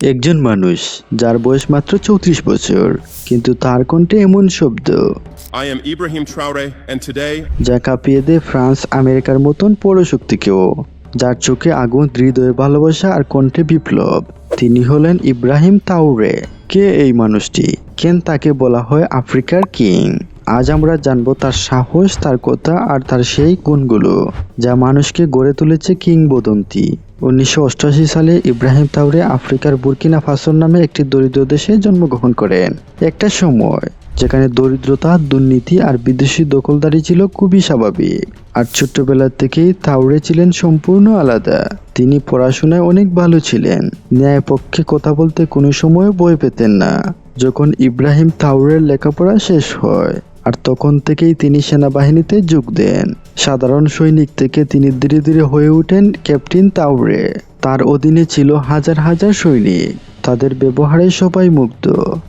একজন মানুষ যার বয়স মাত্র চৌত্রিশ বছর কিন্তু তার কণ্ঠে এমন শব্দ। I am Ibrahim Traore, and today যা কাঁপিয়ে দেয় ফ্রান্স আমেরিকার মতন পৌরশক্তিকেও যার চোখে আগুন হৃদয়ে ভালোবাসা আর কণ্ঠে বিপ্লব। তিনি হলেন ইব্রাহিম তাউরে কে এই মানুষটি? কেন তাকে বলা হয় আফ্রিকার কিং? আজ আমরা জানব তার সাহস তার কথা আর তার সেই গুণগুলো যা মানুষকে গড়ে তুলেছে কিংবদন্তি। উনিশশো অষ্টআশি সালে ইব্রাহিম তাউরে আফ্রিকার বুরকিনা ফাসোর নামে একটি দরিদ্র দেশে জন্মগ্রহণ করেন। একটা সময় যেখানে দরিদ্রতা, দুর্নীতি আর বিদেশি দখলদারি ছিল খুবই স্বাভাবিক। আর ছোট্টবেলা থেকেই তাওরে ছিলেন সম্পূর্ণ আলাদা। তিনি পড়াশোনায় অনেক ভালো ছিলেন। ন্যায় পক্ষে কথা বলতে কোনো সময় বই পেতেন না। যখন ইব্রাহিম তাওরের লেখাপড়া শেষ হয়, আর তখন থেকেই তিনি সেনাবাহিনীতে যোগ দেন। সাধারণ সৈনিক থেকে তিনি ধীরে ধীরে হয়ে ওঠেন ক্যাপ্টেন তাওরে। তার অধীনে ছিল হাজার হাজার সৈনিক। তাদের ব্যবহারে সবাই মুগ্ধ।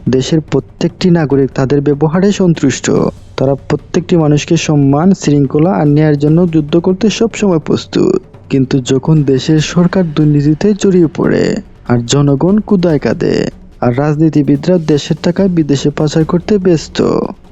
দেশের প্রত্যেকটি নাগরিক তাদের ব্যবহারে সন্তুষ্ট। তারা প্রত্যেকটি মানুষকে সম্মান, শৃঙ্খলা আর নেয়ার জন্য যুদ্ধ করতে সবসময় প্রস্তুত। কিন্তু যখন দেশের সরকার দুর্নীতিতে জড়িয়ে পড়ে আর জনগণ কুদায় কাঁদে আর রাজনীতিবিদরা দেশের টাকায় বিদেশে পাচার করতে ব্যস্ত,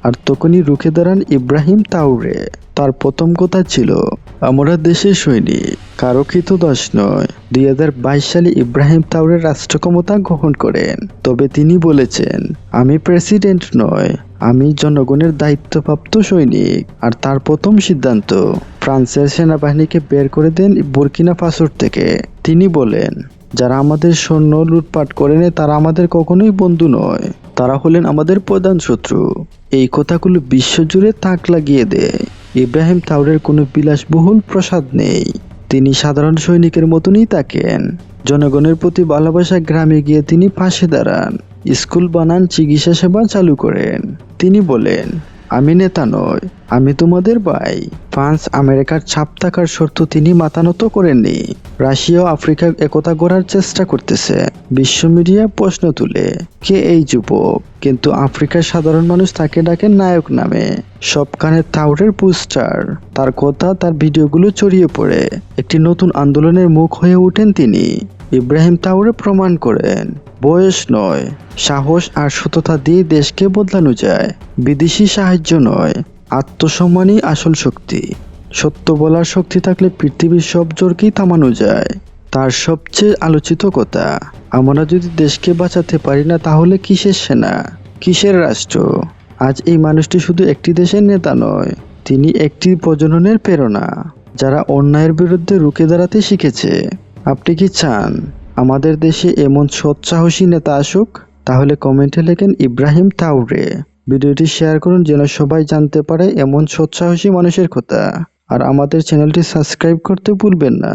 আর তখনই রুখে দাঁড়ান ইব্রাহিম তাউরে তার প্রথম কথা ছিল, আমরা দেশের সৈনিক, কারও দাস নয়। দুই হাজার বাইশ সালে ইব্রাহিম তাউরে রাষ্ট্র ক্ষমতা গ্রহণ করেন। তবে তিনি বলেছেন, আমি প্রেসিডেন্ট নয়, আমি জনগণের দায়িত্বপ্রাপ্ত সৈনিক। আর তার প্রথম সিদ্ধান্ত ফ্রান্সের সেনাবাহিনীকে বের করে দেন বুরকিনা ফাসোর থেকে। তিনি বলেন, যারা আমাদের সৈন্য লুটপাট করে নেয় তারা আমাদের কখনোই বন্ধু নয়। তারা হলেন আমাদের প্রধান শত্রু। এই কথাগুলো বিশ্বজুড়ে তাক লাগিয়ে দেয়। ইব্রাহিম তাউরের কোনো বিলাসবহুল প্রসাদ নেই। তিনি সাধারণ সৈনিকের মতনই তাকেন জনগণের প্রতি ভালোবাসা গ্রামে গিয়ে তিনি পাশে দাঁড়ান। স্কুল বানান, চিকিৎসা সেবা চালু করেন। তিনি বলেন আমি নেতা নয় আমি তোমাদের ভাই। ফ্রান্স আমেরিকার ছাপ থাকার শর্ত তিনি মাতানত করেননি। রাশিয়া আফ্রিকার একতা গড়ার চেষ্টা করতেছে। বিশ্ব মিডিয়া প্রশ্ন তুলে, কে এই যুবক? কিন্তু আফ্রিকার সাধারণ মানুষ তাকে ডাকেন নায়ক নামে। সবখানে তাউরের পোস্টার। তার কথা, তার ভিডিওগুলো ছড়িয়ে পড়ে। একটি নতুন আন্দোলনের মুখ হয়ে ওঠেন তিনি। ইব্রাহিম তাওরে প্রমাণ করেন, বয়স নয়, সাহস আর সততা দিয়ে দেশকে বদলানো যায়, বিদেশি সাহায্য নয়, আত্মসম্মানই আসল শক্তি। সত্য বলার শক্তি থাকলে পৃথিবীর সব জোরকেই থামানো যায়, তার সবচেয়ে আলোচিত কথা, আমরা যদি দেশকে বাঁচাতে পারি না তাহলে কিসের সেনা, কিসের রাষ্ট্র? আজ এই মানুষটি শুধু একটি দেশের নেতা নয়, তিনি একটি প্রজননের প্রেরণা, যারা অন্যায়ের বিরুদ্ধে রুখে দাঁড়াতে শিখেছে। আপনি কি চান আমাদের দেশে এমন সৎসাহসী নেতা আসুক? তাহলে কমেন্টে লেখেন ইব্রাহিম তাউরে ভিডিওটি শেয়ার করুন যেন সবাই জানতে পারে এমন সৎসাহসী মানুষের কথা। আর আমাদের চ্যানেলটি সাবস্ক্রাইব করতে ভুলবেন না।